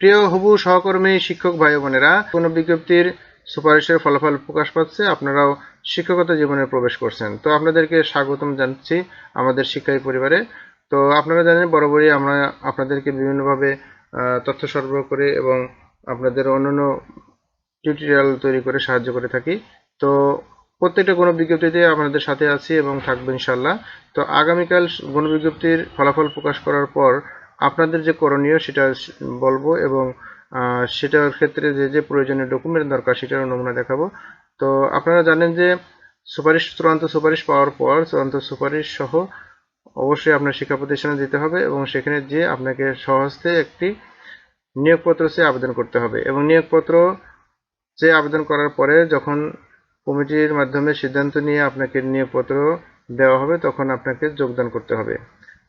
প্রিয় হবু সহকর্মী, শিক্ষক ভাই বোনেরা, কোনো বিজ্ঞপ্তির সুপারিশের ফলাফল প্রকাশ পাচ্ছে, আপনারাও শিক্ষকতা জীবনে প্রবেশ করছেন। তো আপনাদেরকে স্বাগতম জানাচ্ছি আমাদের শিক্ষায়ী পরিবারে। তো আপনারা জানেন, বরাবরই আমরা আপনাদেরকে বিভিন্নভাবে তথ্য সরবরাহ করে এবং আপনাদের অন্যান্য টিউটোরিয়াল তৈরি করে সাহায্য করে থাকি। তো প্রত্যেকটা গণ বিজ্ঞপ্তিতে আপনাদের সাথে আছি এবং থাকব ইনশাল্লাহ তো আগামীকাল গণ বিজ্ঞপ্তির ফলাফল প্রকাশ করার পর আপনাদের যে করণীয় সেটা বলব এবং সেটার ক্ষেত্রে যে যে প্রয়োজনীয় ডকুমেন্ট দরকার সেটারও নমুনা দেখাবো। তো আপনারা জানেন যে, সুপারিশ, চূড়ান্ত সুপারিশ পাওয়ার পর, চূড়ান্ত সুপারিশ সহ অবশ্যই আপনার শিক্ষা প্রতিষ্ঠানে দিতে হবে এবং সেখানে যে আপনাকে সহজতে একটি নিয়োগপত্র চেয়ে আবেদন করতে হবে। এবং নিয়োগপত্র চেয়ে আবেদন করার পরে যখন কমিটির মাধ্যমে সিদ্ধান্ত নিয়ে আপনাকে নিয়োগপত্র দেওয়া হবে, তখন আপনাকে যোগদান করতে হবে।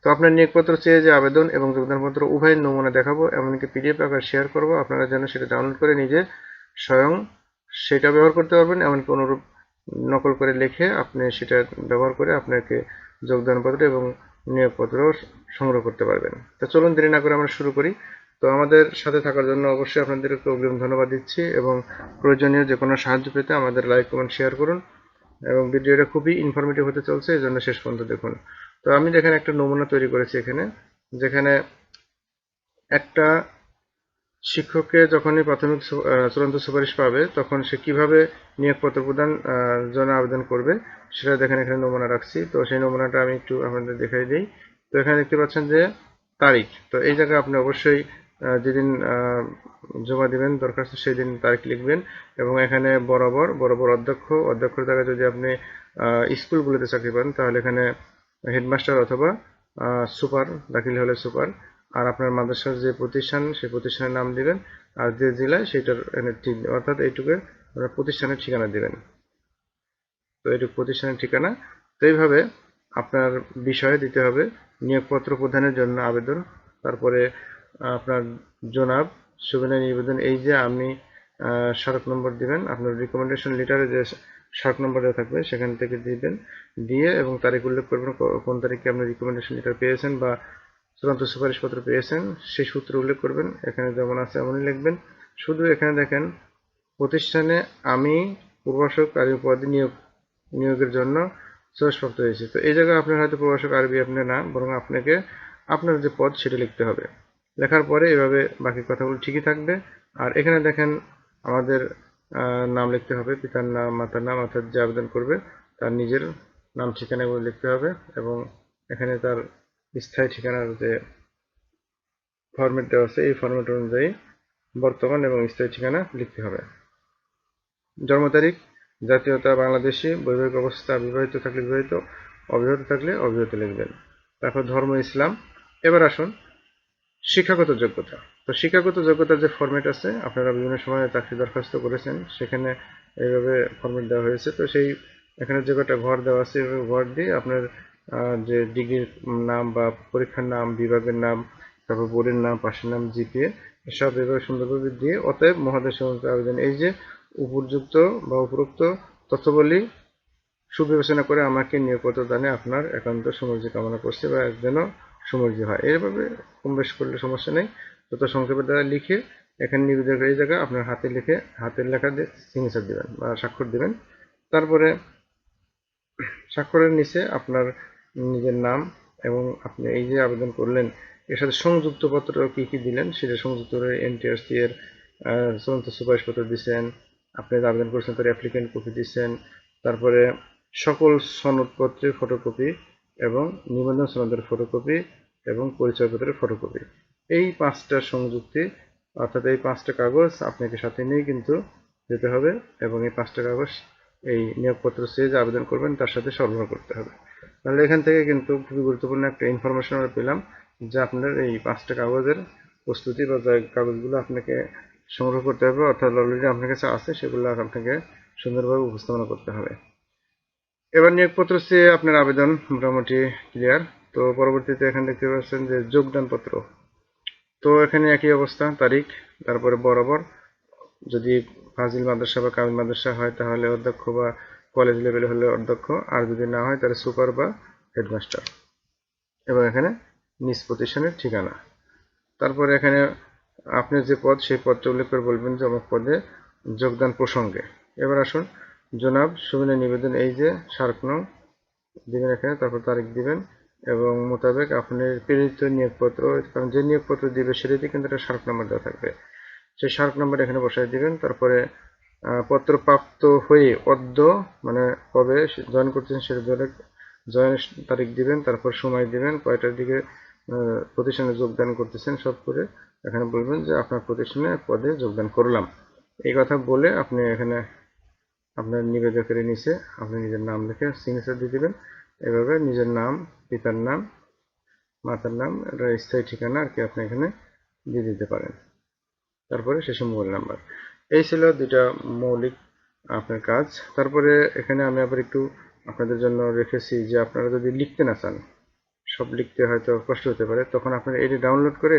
তো আপনার নিয়োগপত্র চেয়ে যে আবেদন এবং যোগদানপত্র উভয় নমুনা দেখাবো, এমনকি পিডিএফ আকার শেয়ার করব, আপনারা যেন সেটা ডাউনলোড করে নিজে স্বয়ং সেটা ব্যবহার করতে পারবেন, এমনকি অনুরূপ নকল করে লিখে আপনি সেটা ব্যবহার করে আপনাকে যোগদানপত্র এবং নিয়োগপত্র সংগ্রহ করতে পারবেন। তো চলুন দেরি না করে আমরা শুরু করি। তো আমাদের সাথে থাকার জন্য অবশ্যই আপনাদেরকে অগ্রিম ধন্যবাদ দিচ্ছি এবং প্রয়োজনীয় যে কোনো সাহায্য পেতে আমাদের লাইক, কমেন্ট শেয়ার করুন এবং ভিডিওটা খুবই ইনফরমেটিভ হতে চলছে, এই জন্য শেষ পর্যন্ত দেখুন। তো আমি দেখেন একটা নমুনা তৈরি করেছি এখানে, যেখানে একটা শিক্ষককে যখনই প্রাথমিক চূড়ান্ত সুপারিশ পাবে, তখন সে কীভাবে নিয়োগপত্র প্রদান জন্য আবেদন করবে, সেটা দেখেন এখানে নমুনা রাখছি। তো সেই নমুনাটা আমি একটু আপনাদের দেখাই দিই। তো এখানে দেখতে পাচ্ছেন যে তারিখ। তো এই জায়গায় আপনি অবশ্যই যেদিন জমা দিবেন দরখাস্ত সেই দিন তারিখ লিখবেন এবং এখানে বরাবর বরাবর অধ্যক্ষ, অধ্যক্ষের জায়গায় যদি আপনি স্কুলগুলোতে চাকরি পান, তাহলে এখানে হেডমাস্টার অথবা সুপার দাখিল হলে সুপার। আর আপনার মাদ্রাসার যে প্রতিষ্ঠান সেই প্রতিষ্ঠানের নাম দিবেন। আর যে জেলায় সেটার ঠিক অর্থাৎ এইটুকু আপনার প্রতিষ্ঠানের ঠিকানা দিবেন। তো এইটুকু প্রতিষ্ঠানের ঠিকানা। তো এইভাবে আপনার বিষয়ে দিতে হবে। নিয়োগপত্র প্রদানের জন্য আবেদন। তারপরে আপনার জনাব সুবিধা নিবেদন। এই যে আহ, সড়ক নম্বর দিবেন আপনার রিকমেন্ডেশন লেটারে যে সড়ক নম্বর থাকবে, সেখান থেকে দিবেন। দিয়ে এবং তারিখ উল্লেখ করবেন কোন তারিখে আপনি রিকমেন্ডেশন লেটার পেয়েছেন বা চূড়ান্ত সুপারিশপত্র পেয়েছেন, সেই সূত্র উল্লেখ করবেন। এখানে যেমন আছে এমনই লিখবেন। শুধু এখানে দেখেন, প্রতিষ্ঠানে আমি প্রভাষক আরবি পদে নিয়োগ, নিয়োগের জন্য সুপারিশপ্রাপ্ত হয়েছে। তো এই জায়গায় আপনার হয়তো প্রভাষক আরবি আপনি না, বরং আপনাকে আপনার যে পদ সেটা লিখতে হবে। লেখার পরে এভাবে বাকি কথাগুলো ঠিকই থাকবে। আর এখানে দেখেন, আমাদের নাম লিখতে হবে, পিতার নাম, মাতার নাম, অর্থাৎ যে আবেদন করবে, তার নিজের নাম ঠিকানাগুলো লিখতে হবে এবং এখানে তার স্থায়ী ঠিকানার যে ফরম্যাট দেওয়া আছে, এই ফরম্যাট অনুযায়ী বর্তমান এবং স্থায়ী ঠিকানা লিখতে হবে। জন্ম তারিখ, জাতীয়তা, বাংলাদেশি, বৈবাহিক অবস্থা, বিবাহিত থাকলে বিবাহিত, অবিবাহিত থাকলে অবিবাহিত লিখবেন। তারপর ধর্ম, ইসলাম। এবার আসুন শিক্ষাগত যোগ্যতা। তো শিক্ষাগত যোগ্যতার যে ফরম্যাট আছে, আপনারা বিভিন্ন সময় চাকরি দরখাস্ত করেছেন, সেখানে এইভাবে ফর্মেট দেওয়া হয়েছে। তো সেই এখানে যে কটা ঘর দেওয়া আছে, এইভাবে ঘর দিয়ে আপনার যে ডিগ্রির নাম বা পরীক্ষার নাম, বিভাগের নাম, তারপর বোর্ডের নাম, পাশের নাম, জিপিএ, সব এভাবে সুন্দরভাবে দিয়ে অতএব মহাদেশ আবেদন। এই যে উপযুক্ত বা উপরোক্ত তথ্যবলী সুবিবেচনা করে আমাকে নিয়োগপত্র দানে আপনার একান্ত সমর্জি কামনা করছে বা যেন সমর্জি হয়। এইভাবে কম বেশ করলে সমস্যা নেই। যত সংক্ষেপের দ্বারা লিখে, এখানে নিবেদন এই জায়গায় আপনার হাতে লিখে, হাতের লেখা দিয়ে সিগনেচার দিবেন বা স্বাক্ষর দেবেন। তারপরে স্বাক্ষরের নিচে আপনার নিজের নাম এবং আপনি এই যে আবেদন করলেন, এর সাথে সংযুক্ত পত্র কী কি দিলেন, সেটা সংযুক্ত করে এনটিআরসি এর চূড়ান্ত সুপারিশপত্র দিচ্ছেন আপনি আবেদন করেছেন তার অ্যাপ্লিকেন্ট কপি দিচ্ছেন তারপরে সকল সনদপত্রের ফটোকপি এবং নিবন্ধন সনদের ফটোকপি এবং পরিচয়পত্রের ফটোকপি এই পাঁচটা সংযুক্তি, অর্থাৎ এই পাঁচটা কাগজ আপনাকে সাথে নিয়ে কিন্তু যেতে হবে এবং এই পাঁচটা কাগজ, এই নিয়োগপত্র যে আবেদন করবেন, তার সাথে সরবরাহ করতে হবে। তাহলে এখান থেকে কিন্তু খুবই গুরুত্বপূর্ণ একটা ইনফরমেশন আমরা পেলাম যে আপনার এই পাঁচটা কাগজের প্রস্তুতি বা কাগজগুলো আপনাকে সংগ্রহ করতে হবে, অর্থাৎ অলরেডি আপনার কাছে আছে, সেগুলো আপনাকে সুন্দরভাবে উপস্থাপনা করতে হবে। এবার নিয়োগপত্র চেয়ে আপনার আবেদন মোটামুটি ক্লিয়ার তো পরবর্তীতে এখানে দেখতে পাচ্ছেন যে যোগদান পত্র তো এখানে একই অবস্থা, তারিখ, তারপরে বরাবর। যদি ফাজিল মাদ্রাসা বা কামিল মাদ্রাসা হয়, তাহলে অধ্যক্ষ বা কলেজ লেভেলে হলে অধ্যক্ষ, আর যদি না হয়, তাহলে সুপার বা হেডমাস্টার এবং এখানে নিজ প্রতিষ্ঠানের ঠিকানা। তারপরে এখানে আপনার যে পদ, সেই পদটা উল্লেখ করে বলবেন যে অমুক পদে যোগদান প্রসঙ্গে। এবার আসুন, জনাব সুবিনের নিবেদন, এই যে স্মারকনং দিবেন এখানে, তারপর তারিখ দিবেন। এবং মোতাবেক আপনার প্রেরিত নিয়োগপত্র, কারণ যে নিয়োগপত্র দিবে সেটাতে কিন্তু একটা শার্ক নাম্বার দেওয়া থাকবে। সেই শার্ক নাম্বার এখানে বসাই দিবেন, তারপরে পত্র প্রাপ্ত হয়ে অদ্য মানে কবে জয়েন করতেছেন সেটা ধরে জয়েনের তারিখ দিবেন, তারপর সময় দিবেন, কয়টার দিকে প্রতিষ্ঠানে যোগদান করতেছেন সব করে এখানে বলবেন যে আপনার প্রতিষ্ঠানে পদে যোগদান করলাম। এই কথা বলে আপনি এখানে আপনার নিবেদকের নিচে আপনি নিজের নাম লিখে সিগনেচার দিয়ে দিবেন। এভাবে নিজের নাম, পিতার নাম, মাতার নাম এটা স্থায়ী ঠিকানা আর কি আপনি এখানে দিয়ে দিতে পারেন। তারপরে শেষে মোবাইল নাম্বার। এই ছিল দুটা মৌলিক আপনার কাজ। তারপরে এখানে আমি আবার একটু আপনাদের জন্য রেখেছি যে আপনারা যদি লিখতে না চান, সব লিখতে হয়তো কষ্ট হতে পারে, তখন আপনারা এটি ডাউনলোড করে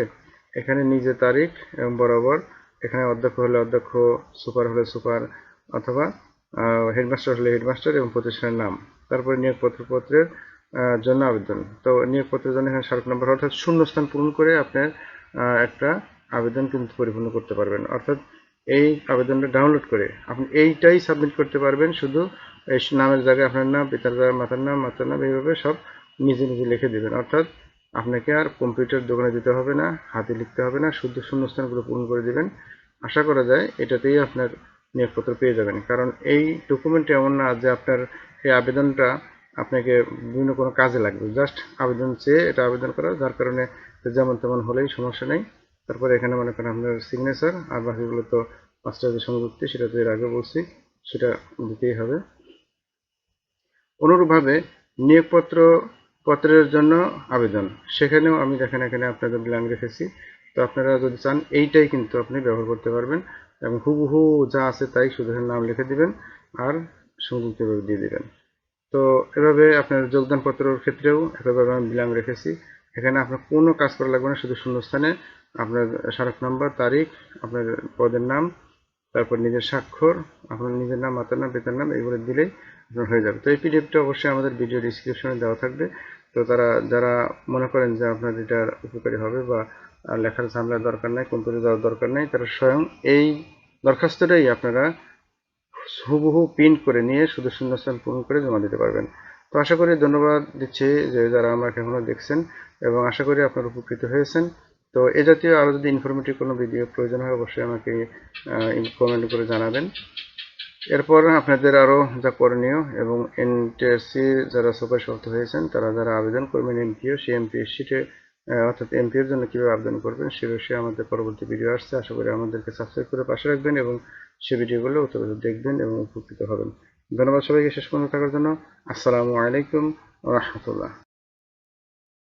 এখানে নিজে তারিখ এবং বরাবর এখানে অধ্যক্ষ হলে অধ্যক্ষ, সুপার হলে সুপার অথবা হেডমাস্টার হলে হেডমাস্টার এবং প্রতিষ্ঠানের নাম। তারপরে নিয়োগপত্র পত্রের জন্য আবেদন। তো নিয়োগপত্রের জন্য এখানে স্মারক নম্বর অর্থাৎ শূন্যস্থান পূরণ করে আপনার একটা আবেদন কিন্তু পরিপূর্ণ করতে পারবেন। অর্থাৎ এই আবেদনটা ডাউনলোড করে আপনি এইটাই সাবমিট করতে পারবেন। শুধু এই নামের জায়গায় আপনার নাম, পিতার জায়গায় মাতার নাম মাতার নাম, এইভাবে সব নিজে নিজে লিখে দেবেন। অর্থাৎ আপনাকে আর কম্পিউটার দোকানে দিতে হবে না, হাতে লিখতে হবে না শুধু শূন্যস্থানগুলো পূরণ করে দিবেন। আশা করা যায় এটাতেই আপনার নিয়োগপত্র পেয়ে যাবেন। কারণ এই ডকুমেন্ট এমন না যে আপনার এই আবেদনটা আপনাকে বিভিন্ন কোনো কাজে লাগবে। জাস্ট আবেদন চেয়ে এটা আবেদন করা, যার কারণে যেমন তেমন হলেই সমস্যা নেই। তারপরে এখানে মনে করেন আপনার সিগনেচার আর বাকিগুলো তো পাঁচটা যে সংযুক্তি, সেটা তো এর আগে বলছি, সেটা দিতেই হবে। অনুরূপভাবে নিয়োগপত্র পত্রের জন্য আবেদন। সেখানেও আমি দেখেন এখানে আপনাদের ব্ল্যাঙ্ক রেখেছি। তো আপনারা যদি চান, এইটাই কিন্তু আপনি ব্যবহার করতে পারবেন এবং হুবহু যা আছে তাই শুধু নাম লিখে দিবেন। আর সংযুক্ত করে দিয়ে দেবেন। তো এভাবে আপনার যোগদান পত্রের ক্ষেত্রেও একইভাবে আমি ব্ল্যাঙ্ক রেখেছি। এখানে আপনার কোনো কাজ করা লাগবে না, শুধু শূন্যস্থানে আপনার স্মারক নাম্বার, তারিখ, আপনার পদের নাম, তারপর নিজের স্বাক্ষর, আপনার নিজের নাম, মাতার নাম, পিতার নাম এগুলো দিলেই আপনার হয়ে যাবে। তো এই পিডিএফটা অবশ্যই আমাদের ভিডিও ডিসক্রিপশনে দেওয়া থাকবে। তো তারা, যারা মনে করেন যে আপনার এটা উপকারী হবে বা লেখার ঝামেলার দরকার নাই, কম্পিউটার দেওয়ার দরকার নাই, তারা স্বয়ং এই দরখাস্তটাই আপনারা হুবহু প্রিন্ট করে নিয়ে শুধু শূন্যস্থান পূরণ করে জমা দিতে পারবেন। তো আশা করি ধন্যবাদ দিচ্ছি যে যারা আমাকে এখনও দেখছেন এবং আশা করি আপনারা উপকৃত হয়েছেন। তো এ জাতীয় আরও যদি ইনফরমেটিভ কোনো ভিডিও প্রয়োজন হয়, অবশ্যই আমাকে কমেন্ট করে জানাবেন। এরপর আপনাদের আরও যা করণীয় এবং এনটিএসসি যারা সুপারশক্ত হয়েছেন, তারা যারা আবেদন করবেন এমপিও সেই এমপিএসসিতে অর্থাৎ এমপিওর জন্য কীভাবে আবেদন করবেন, সে বিষয়ে আমাদের পরবর্তী ভিডিও আসছে। আশা করি আমাদেরকে সাবস্ক্রাইব করে পাশে রাখবেন এবং সে ভিডিওগুলো উত্তর দেখবেন এবং উপকৃত হবেন। ধন্যবাদ সবাইকে শেষ পর্যন্ত থাকার জন্য। আসসালামু আলাইকুম রহমতুল্লাহ।